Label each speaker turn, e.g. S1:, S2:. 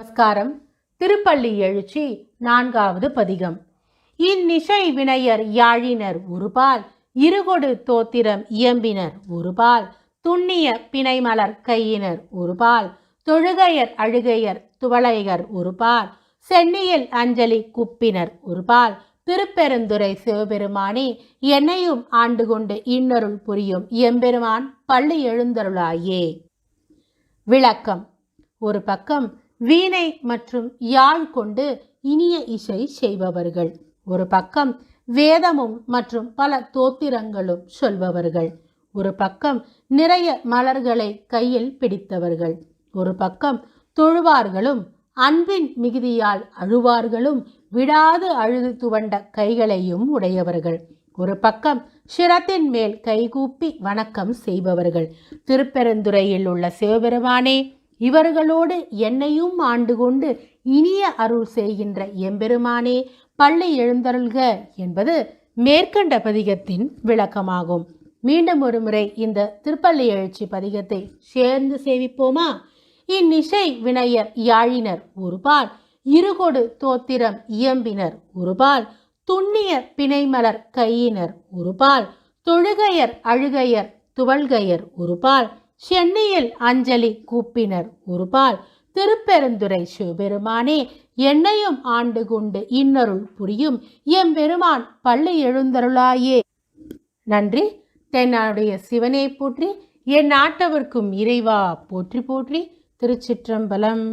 S1: நமஸ்காரம். திருப்பள்ளி எழுச்சி நான்காவது பதிகம். இந்நிசை வினையர் யாழினர் ஒருபால் இருகொடு தோத்திரம் இயம்பினர் ஒருபால் துண்ணிய பிணைமலர் கையினர் ஒருபால் தொழுகையர் அழுகையர் துவளையர் ஒருபால் சென்னியில் அஞ்சலி குப்பினர் ஒருபால் திருப்பெருந்துறை சிவபெருமானே என்னையும் ஆண்டு கொண்டு இன்னருள் புரியும் எம்பெருமான் பள்ளி எழுந்தருளாயே. விளக்கம். ஒரு பக்கம் வீணை மற்றும் யாழ் கொண்டு இனிய இசை செய்பவர்கள். ஒரு பக்கம் வேதமும் மற்றும் பல தோத்திரங்களும் சொல்பவர்கள். ஒரு பக்கம் நிறைய மலர்களை கையில் பிடித்தவர்கள். ஒரு பக்கம் தொழுவார்களும் அன்பின் மிகுதியால் அழுவார்களும் விடாது அழுது துவண்ட கைகளையும் உடையவர்கள். ஒரு பக்கம் சிரத்தின் மேல் கைகூப்பி வணக்கம் செய்பவர்கள். திருப்பெருந்துறையில் உள்ள சிவபெருமானே இவர்களோடு என்னையும் ஆண்டு கொண்டு இனிய அருள் செய்கின்ற எம்பெருமானே பள்ளி எழுந்தருள்க என்பது மேற்கண்ட பதிகத்தின் விளக்கமாகும். மீண்டும் ஒரு முறை இந்த திருப்பள்ளி எழுச்சி பதிகத்தை சேர்ந்து சேவிப்போமா? இந்நிசை வினையர் யாழினர் ஒருபால் இருகொடு தோத்திரம் இயம்பினர் ஒருபால் துண்ணிய பிணைமலர் கையினர் ஒருபால் தொழுகையர் அழுகையர் துவள்கையர் ஒருபால் சென்னையில் அஞ்சலி கூப்பினர் ஒருபால். திருப்பெருந்துறை சிவபெருமானே என்னையும் ஆண்டு கொண்டு இன்னருள் புரியும் எம்பெருமான் பள்ளி எழுந்தருளாயே. நன்றி. தென்னாடுடைய சிவனை போற்றி என் நாட்டவர்க்கும் இறைவா போற்றி போற்றி. திருச்சிற்றம்பலம்.